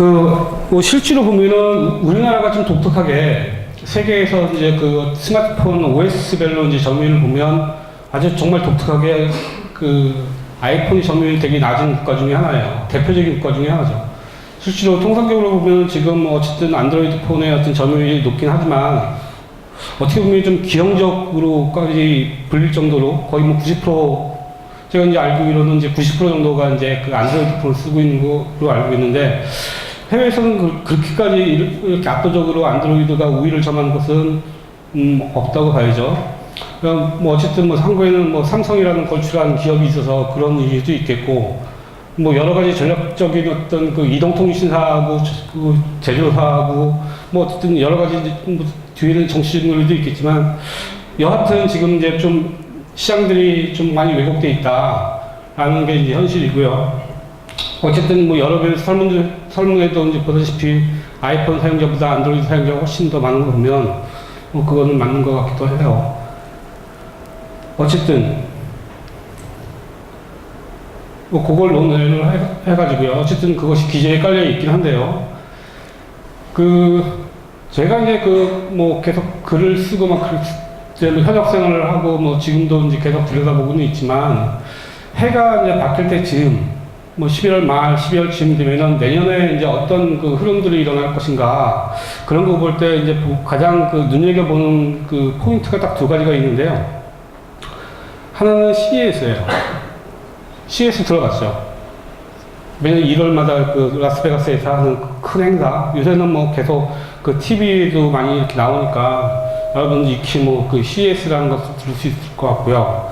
그, 뭐 실제로 보면은 우리나라가 좀 독특하게 세계에서 이제 그 스마트폰 OS별로 이제 점유율을 보면 아주 정말 독특하게 그 아이폰이 점유율이 되게 낮은 국가 중에 하나예요. 대표적인 국가 중에 하나죠. 실제로 통상적으로 보면 지금 뭐 어쨌든 안드로이드 폰의 어떤 점유율이 높긴 하지만 어떻게 보면 좀 기형적으로까지 불릴 정도로 거의 뭐 90% 제가 이제 알기로는 이제 90% 정도가 이제 그 안드로이드 폰을 쓰고 있는 걸로 알고 있는데 해외에서는 그, 그렇게까지 이렇게 압도적으로 안드로이드가 우위를 점하는 것은 음, 없다고 봐야죠. 뭐 어쨌든 뭐 한국에는 뭐 삼성이라는 걸출한 기업이 있어서 그런 이유도 있겠고 뭐 여러 가지 전략적인 어떤 그 이동통신사하고 그 제조사하고 뭐 어쨌든 여러 가지 뭐 뒤에는 정치적인 논리도 있겠지만 여하튼 지금 이제 좀 시장들이 좀 많이 왜곡돼 있다라는 게 이제 현실이고요. 어쨌든 뭐 여러 번 설문 설문에도 이제 보다시피 아이폰 사용자보다 안드로이드 사용자가 훨씬 더 많은 거 보면 뭐 그거는 맞는 것 같기도 해요. 어쨌든 뭐 그걸 논의를 해, 해가지고요. 어쨌든 그것이 기재에 깔려 있긴 한데요. 그 제가 이제 그 뭐 계속 글을 쓰고 막 그때로 현역 생활을 하고 뭐 지금도 이제 계속 들여다보고는 있지만 해가 이제 바뀔 때쯤 뭐 11월 말 12월쯤 되면은 내년에 이제 어떤 그 흐름들이 일어날 것인가 그런 거 볼 때 이제 보- 가장 그 눈여겨보는 그 포인트가 딱 두 가지가 있는데요. 하나는 CES예요. CES 들어갔죠. 매년 1월마다 그 라스베가스에서 하는 그큰 행사. 요새는 뭐 계속 그 TV에도 많이 이렇게 나오니까 여러분 익히 뭐 그 CES라는 것을 들을 수 있을 것 같고요.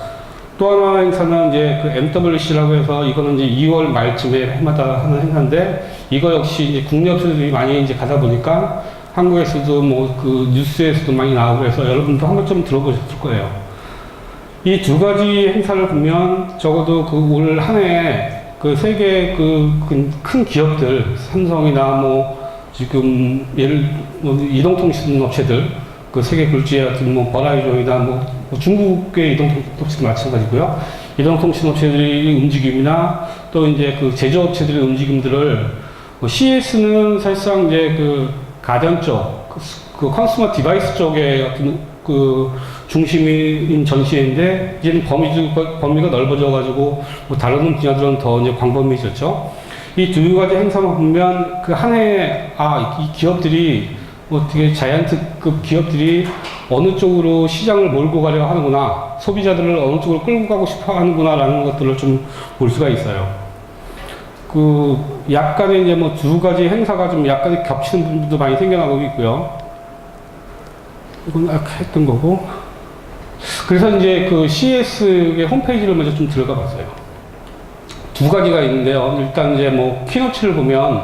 또 하나 행사는 이제 그 MWC라고 해서 이거는 이제 2월 말쯤에 해마다 하는 행사인데 이거 역시 이제 국내 업체들이 많이 이제 가다 보니까 한국에서도 뭐 그 뉴스에서도 많이 나오고 해서 여러분도 한 번쯤 들어보셨을 거예요. 이 두 가지 행사를 보면 적어도 그 올 한해그 세계 그큰 기업들 삼성이나 뭐 지금 예를 뭐 이동통신 업체들 그 세계 굴지의 같은 뭐 버라이존이나 뭐, 뭐 중국의 이동통신도 마찬가지고요. 이동통신 업체들의 움직임이나 또 이제 그 제조업체들의 움직임들을 뭐 CS는 사실상 이제 그 가전 쪽, 그, 스- 그 컨슈머 디바이스 쪽의 어떤 그 중심인 전시회인데 이제는 범위가, 범위가 넓어져가지고 뭐 다른 분야들은 더 이제 광범위해졌죠. 이 두 가지 행사만 보면 그 한 해에 아, 이 기업들이 뭐 어떻게 자이언트급 기업들이 어느 쪽으로 시장을 몰고 가려 하는구나, 소비자들을 어느 쪽으로 끌고 가고 싶어 하는구나라는 것들을 좀 볼 수가 있어요. 그 약간의 이제 뭐 두 가지 행사가 좀 약간 겹치는 부분도 많이 생겨나고 있고요. 이건 아까 했던 거고. 그래서 이제 그 CS의 홈페이지를 먼저 좀 들어가 봤어요. 두 가지가 있는데요. 일단 이제 뭐 키노츠를 보면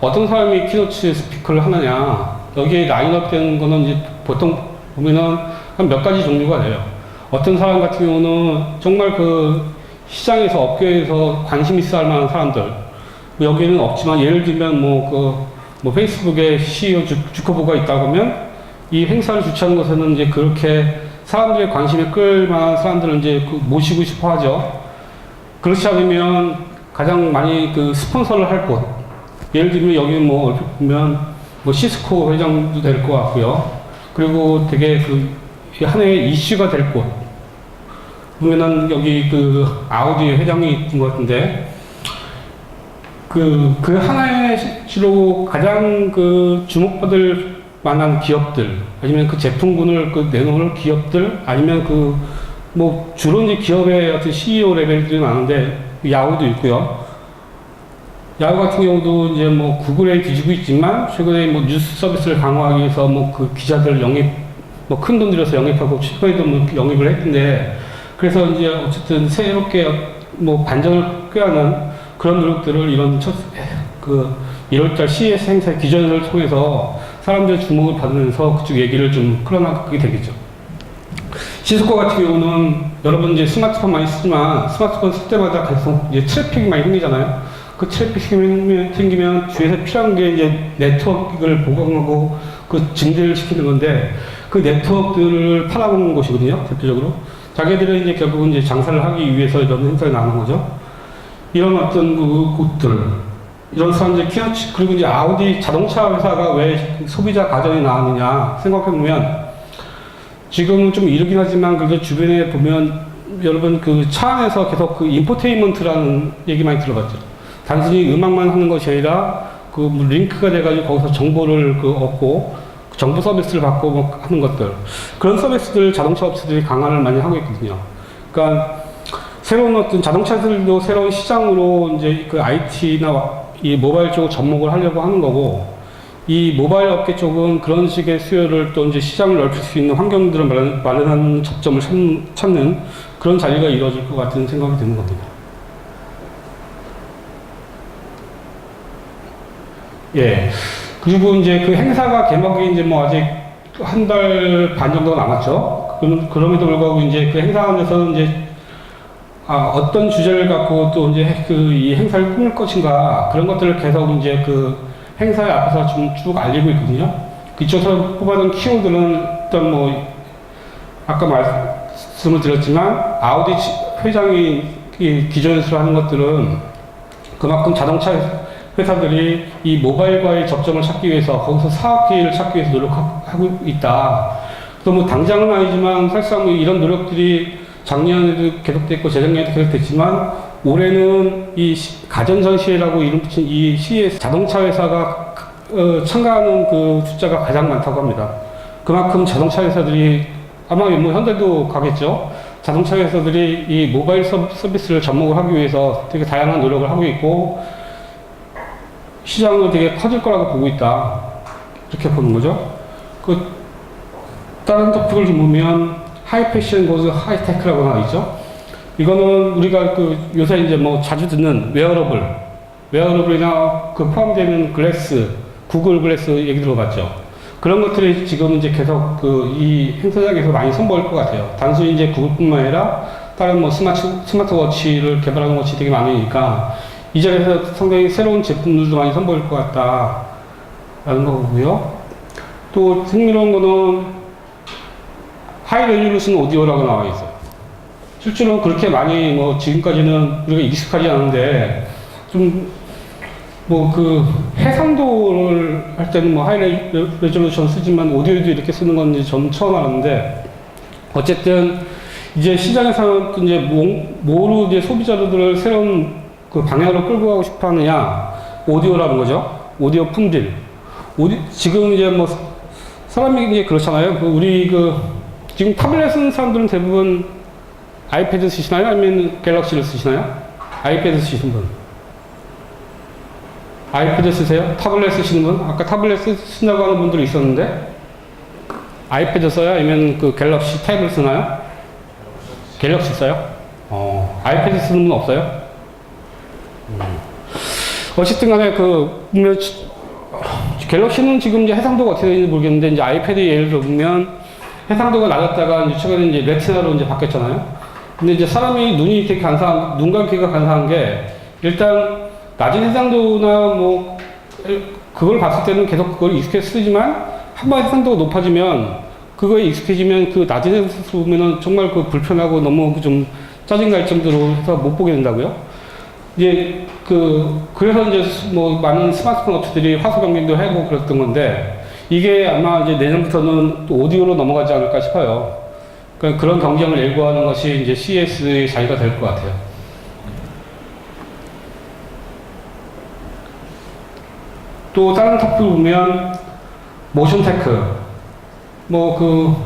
어떤 사람이 키노츠 스피커를 하느냐. 여기에 라인업 되는 거는 이제 보통 보면은 한 몇 가지 종류가 돼요. 어떤 사람 같은 경우는 정말 그 시장에서 업계에서 관심 있어 할 만한 사람들. 뭐 여기는 없지만 예를 들면 뭐 그 뭐 페이스북에 CEO 주, 주커버가 있다고 하면 이 행사를 주최한 것에는 이제 그렇게 사람들의 관심을 끌 만한 사람들을 이제 그 모시고 싶어 하죠. 그렇지 않으면 가장 많이 그 스폰서를 할 곳. 예를 들면 여기 뭐 보면 뭐 시스코 회장도 될 것 같고요. 그리고 되게 그 한 해의 이슈가 될 곳. 보면은 여기 그 아우디 회장이 있는 것 같은데 그, 그 하나의 실로 가장 그 주목받을 만한 기업들, 아니면 그 제품군을 그 내놓을 기업들, 아니면 그, 뭐, 주로 이제 기업의 어떤 CEO 레벨들이 많은데, 야후도 있고요. 야후 같은 경우도 이제 뭐 구글에 뒤지고 있지만, 최근에 뭐 뉴스 서비스를 강화하기 위해서 뭐 그 기자들 영입, 뭐 큰 돈 들여서 영입하고, 최근에도 뭐 영입을 했는데, 그래서 이제 어쨌든 새롭게 뭐 반전을 꾀하는 그런 노력들을 이런 첫, 그 1월달 CES 행사 기전을 통해서 사람들의 주목을 받으면서 그쪽 얘기를 좀 끌어나가게 되겠죠. 시스코 같은 경우는 여러분 이제 스마트폰 많이 쓰지만 스마트폰 쓸 때마다 계속 이제 트래픽이 많이 생기잖아요. 그 트래픽 생기면, 생기면 주에서 필요한 게 이제 네트워크를 보강하고 그 증대를 시키는 건데 그 네트워크들을 팔아먹는 곳이거든요. 대표적으로. 자기들은 이제 결국은 이제 장사를 하기 위해서 이런 행사에 나오는 거죠. 이런 어떤 그 곳들, 이런 사람들이 키너치 그리고 이제 아우디 자동차 회사가 왜 소비자 가전이 나왔느냐 생각해 보면 지금은 좀 이르긴 하지만 그래도 주변에 보면 여러분 그 차 안에서 계속 그 인포테인먼트라는 얘기 많이 들어봤죠. 단순히 음악만 하는 것이 아니라 그뭐 링크가 돼가지고 거기서 정보를 그 얻고 정보 서비스를 받고 뭐 하는 것들 그런 서비스들 자동차 업체들이 강화를 많이 하고 있거든요. 그러니까 새로운 어떤 자동차들도 새로운 시장으로 이제 그 IT나 이 모바일 쪽을 접목을 하려고 하는 거고 이 모바일 업계 쪽은 그런 식의 수요를 또 이제 시장을 넓힐 수 있는 환경들을 마련, 마련하는 접점을 찾, 찾는 그런 자리가 이루어질 것 같은 생각이 드는 겁니다. 예. 그리고 이제 그 행사가 개막이 이제 뭐 아직 한 달 반 정도가 남았죠. 그럼, 그럼에도 불구하고 이제 그 행사 안에서 이제 아, 어떤 주제를 갖고 또 이제 그 이 행사를 꾸밀 것인가 그런 것들을 계속 이제 그 행사의 앞에서 좀쭉 알리고 있거든요. 그쪽에서 뽑아둔 키워드는 일단 뭐 아까 말씀을 드렸지만 아우디 지- 회장이 이 기존에서 하는 것들은 그만큼 자동차 회사들이 이 모바일과의 접점을 찾기 위해서 거기서 사업 기회를 찾기 위해서 노력하고 있다. 그래서 뭐 당장은 아니지만 사실상 뭐 이런 노력들이 작년에도 계속됐고 재작년에도 계속됐지만 올해는 이 시- 가전 전시회라고 이름 붙인 이 시에 자동차 회사가 어, 참가하는 그 숫자가 가장 많다고 합니다. 그만큼 자동차 회사들이 아마 뭐 현대도 가겠죠. 자동차 회사들이 이 모바일 서- 서비스를 접목을 하기 위해서 되게 다양한 노력을 하고 있고 시장은 되게 커질 거라고 보고 있다. 이렇게 보는 거죠. 그 다른 토픽을 좀 보면 하이 패션 고즈 하이 테크라고 나와 있죠. 이거는 우리가 그 요새 이제 뭐 자주 듣는 웨어러블, 웨어러블이나 그 포함되는 글래스, 구글 글래스 얘기 들어봤죠. 그런 것들이 지금 이제 계속 그 이 행사장에서 많이 선보일 것 같아요. 단순히 이제 구글뿐만 아니라 다른 뭐 스마트, 스마트워치를 개발하는 것이 되게 많으니까 이 자리에서 상당히 새로운 제품들도 많이 선보일 것 같다 라는 거고요. 또 흥미로운 거는 하이 레졸루션 오디오라고 나와 있어요. 실제로 그렇게 많이 뭐 지금까지는 우리가 익숙하지 않은데 좀 뭐 그 해상도를 할 때는 뭐 하이 레- 레졸루션 쓰지만 오디오도 이렇게 쓰는 건지 전 처음 알았는데 어쨌든 이제 시장에서 이제 뭐, 뭐로 이제 소비자들을 새로운 그 방향으로 끌고 가고 싶어 하느냐 오디오라는 거죠. 오디오 품질. 오디, 지금 이제 뭐 사람이 이제 그렇잖아요. 그 우리 그 지금 타블렛 쓰는 사람들은 대부분 아이패드 쓰시나요? 아니면 갤럭시를 쓰시나요? 아이패드 쓰시는 분. 아이패드 쓰세요? 타블렛 쓰시는 분? 아까 타블렛 쓰- 쓴다고 하는 분들이 있었는데 아이패드 써요? 아니면 그 갤럭시 탭을 쓰나요? 갤럭시 써요? 어, 아이패드 쓰는 분 없어요? 음. 어쨌든 간에 그, 갤럭시는 지금 이제 해상도가 어떻게 되는지 모르겠는데, 이제 아이패드 예를 들면 해상도가 낮았다가 이제 최근에 이제 레티나로 이제 바뀌었잖아요. 근데 이제 사람이 눈이 되게 간사한, 눈과 귀가 간사한 게 일단 낮은 해상도나 뭐 그걸 봤을 때는 계속 그걸 익숙해 쓰지만 한 번 해상도가 높아지면 그거에 익숙해지면 그 낮은 해상도 보면은 정말 그 불편하고 너무 그좀 짜증날 정도로 해서 못 보게 된다고요. 이제 그 그래서 이제 뭐 많은 스마트폰 업체들이 화소 변경도 하고 그랬던 건데 이게 아마 이제 내년부터는 또 오디오로 넘어가지 않을까 싶어요. 그러니까 그런 경쟁을 예고하는 것이 이제 CES의 자리가 될 것 같아요. 또 다른 탑을 보면 모션 테크, 뭐 그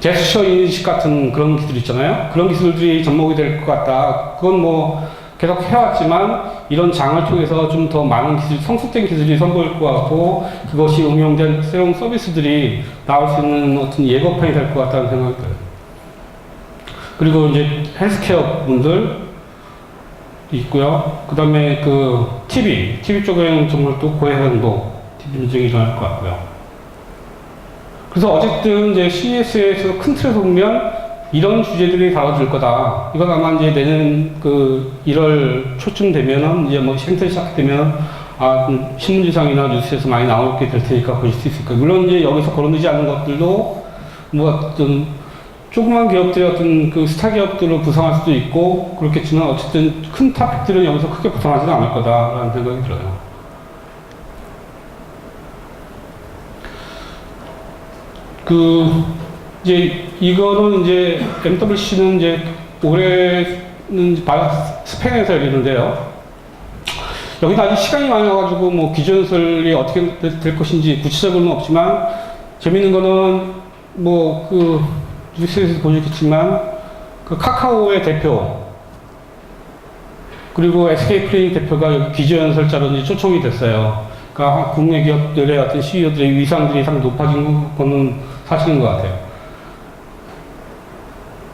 제스처 인식 같은 그런 기술 있잖아요. 그런 기술들이 접목이 될 것 같다. 그건 뭐 계속 해왔지만 이런 장을 통해서 좀 더 많은 기술, 성숙된 기술이 선보일 것 같고 그것이 응용된 새로운 서비스들이 나올 수 있는 어떤 예고편이 될 것 같다는 생각이 들어요. 그리고 이제 헬스케어 분들 있고요. 그 다음에 그 TV, TV 쪽에는 정말 또 고해상도 TV 인증이 일어날 것 같고요. 그래서 어쨌든 이제 CES에서 큰 틀에서 보면 이런 주제들이 다뤄질 거다. 이건 아마 이제 내년 그 1월 초쯤 되면은 이제 뭐 행사 시작되면 아, 신문지상이나 뉴스에서 많이 나오게 될 테니까 보실 수 있을 거예요. 물론 이제 여기서 거론되지 않은 것들도 뭐 어떤 조그만 기업들이 어떤 그 스타 기업들로 구성할 수도 있고 그렇겠지만 어쨌든 큰 타픽들은 여기서 크게 구성하지는 않을 거다라는 생각이 들어요. 그 이제 이거는 이제 MWC는 이제 올해는 바- 스페인에서 열리는데요. 여기는 아직 시간이 많아가지고 뭐 기존설이 어떻게 될- 될 것인지 구체적으로는 없지만 재밌는 거는 뭐 그 뉴스에서 보셨겠지만 그 카카오의 대표 그리고 SK 플레이 대표가 여기 기조연설자로 초청이 됐어요. 그러니까 국내 기업들의 어떤 CEO들의 위상들이 상당히 높아진 거는 사실인 것 같아요.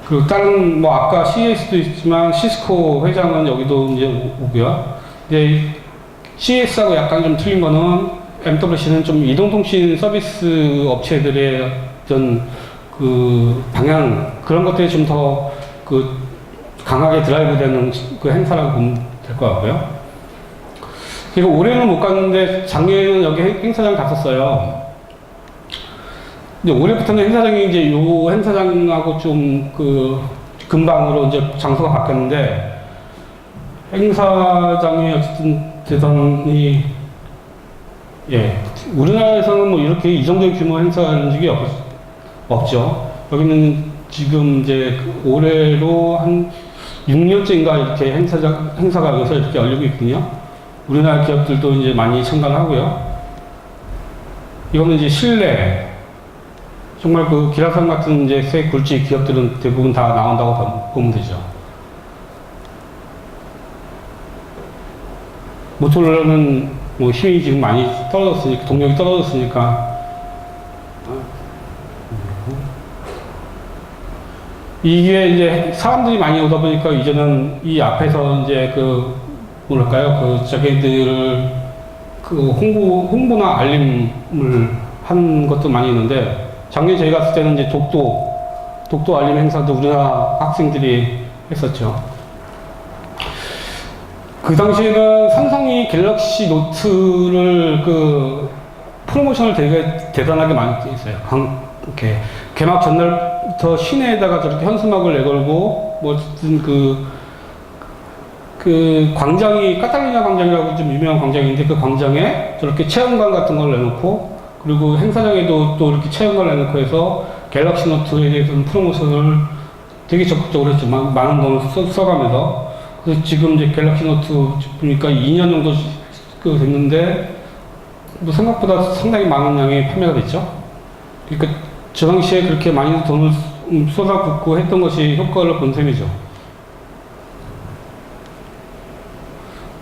그리고 다른 뭐 아까 CES도 있지만 시스코 회장은 여기도 이제 오- 오고요. 이제 CES하고 약간 좀 틀린 거는 MWC는 좀 이동통신 서비스 업체들의 어떤 그 방향 그런 것들이 좀 더 그 강하게 드라이브 되는 그 행사라고 보면 될 것 같고요. 그리고 올해는 못 갔는데 작년에는 여기 행- 행사장 갔었어요. 이제 올해부터는 행사장이 이제 요 행사장하고 좀 그 근방으로 이제 장소가 바뀌었는데 행사장이 어쨌든 대단히 예 우리나라에서는 뭐 이렇게 이 정도의 규모 행사하는 적이 없, 없죠. 여기는 지금 이제 그 올해로 한 6년째인가 이렇게 행사장 행사가 여기서 이렇게 열리고 있군요. 우리나라 기업들도 이제 많이 참가를 하고요. 이거는 이제 실내 정말 그 기라산 같은 이제 새 굴지 기업들은 대부분 다 나온다고 봐- 보면 되죠. 모토로라는 뭐 힘이 지금 많이 떨어졌으니까 동력이 떨어졌으니까 이게 이제 사람들이 많이 오다 보니까 이제는 이 앞에서 이제 그 뭐랄까요 그 자기들을 그 홍보 홍보나 알림을 한 것도 많이 있는데 작년 저희 갔을 때는 이제 독도 독도 알림 행사도 우리나라 학생들이 했었죠. 그 당시에는 삼성이 갤럭시 노트를 그 프로모션을 되게 대단하게 많이 했어요. 강- 이렇게 개막 전날부터 시내에다가 저렇게 현수막을 내걸고 뭐 어쨌든 그, 그 광장이 카탈리나 광장이라고 좀 유명한 광장인데 그 광장에 저렇게 체험관 같은 걸 내놓고 그리고 행사장에도 또 이렇게 체험관을 내놓고 해서 갤럭시 노트에 대해서는 프로모션을 되게 적극적으로 했죠. 많- 많은 돈을 써, 써가면서. 그래서 지금 이제 갤럭시 노트 보니까 2년 정도 그 됐는데 뭐 생각보다 상당히 많은 양의 판매가 됐죠. 그러니까 저 당시에 그렇게 많이 돈을 음, 쏟아붓고 했던 것이 효과를 본 셈이죠.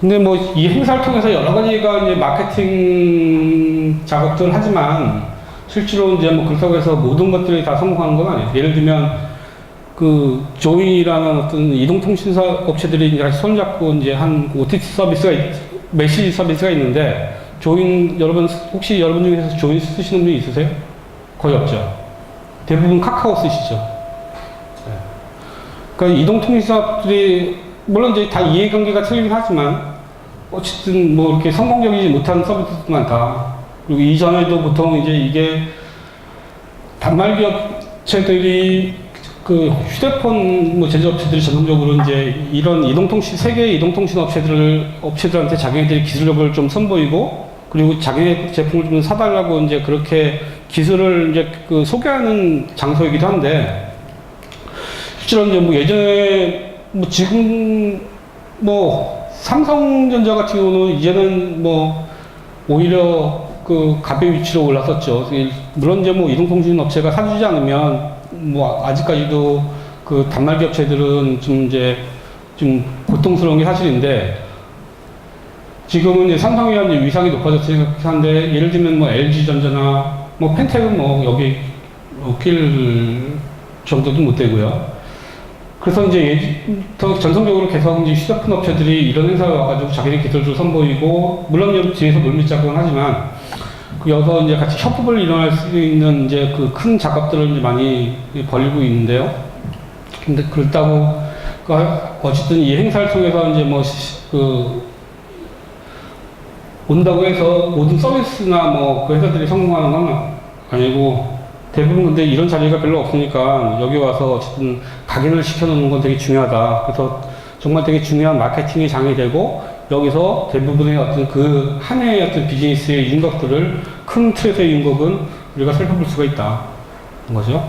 근데 뭐 이 행사를 통해서 여러 가지가 이제 마케팅 작업들을 하지만 실제로 이제 뭐 그렇다고 해서 모든 것들이 다 성공하는 건 아니에요. 예를 들면 그 조이라는 어떤 이동통신사 업체들이 이제 손잡고 이제 한 OTT 서비스가 있- 메시지 서비스가 있는데 조인 여러분 혹시 여러분 중에서 조인 쓰시는 분이 있으세요? 거의 없죠. 대부분 카카오 쓰시죠. 네. 그러니까 이동통신사업들이 물론 이제 다 이해관계가 틀리긴 하지만 어쨌든 뭐 이렇게 성공적이지 못한 서비스도 많다. 그리고 이전에도 보통 이제 이게 단말 기업체들이 그 휴대폰 뭐 제조업체들이 전통적으로 이제 이런 이동통신 세계 이동통신 업체들을 업체들한테 자기네들이 기술력을 좀 선보이고 그리고 자기네 제품을 좀 사달라고 이제 그렇게 기술을 이제 그 소개하는 장소이기도 한데 실제로 이제 뭐 예전에 뭐 지금 뭐 삼성전자 같은 경우는 이제는 뭐 오히려 그 갑의 위치로 올랐었죠. 물론 이제 뭐 이동통신 업체가 사주지 않으면 뭐 아직까지도 그 단말기 업체들은 좀 이제 좀 고통스러운 게 사실인데 지금은 이제 삼성이 이제 위상이 그렇긴 한데 예를 들면 뭐 LG전자나 뭐 펜텍은 뭐 여기 낄 정도도 못 되고요. 그래서 이제 예- 더 전통적으로 계속 이제 휴대폰 업체들이 이런 행사에 와가지고 자기네 기술을 선보이고 물론 뒤에서 물밑 작업은 하지만 그 여기서 이제 같이 협업을 일어날 수 있는 이제 그 큰 작업들을 이제 많이 벌이고 있는데요. 근데 그렇다고 그 어쨌든 이 행사를 통해서 이제 뭐 그 온다고 해서 모든 서비스나 뭐 그 회사들이 성공하는 건 아니고 대부분 근데 이런 자리가 별로 없으니까 여기 와서 어쨌든 각인을 시켜놓는 건 되게 중요하다. 그래서 정말 되게 중요한 마케팅의 장이 되고 여기서 대부분의 어떤 그 한 해의 어떤 비즈니스의 윤곽들을 큰 틀에서의 윤곽은 우리가 살펴볼 수가 있다. 거죠.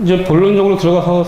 이제 본론적으로 들어가서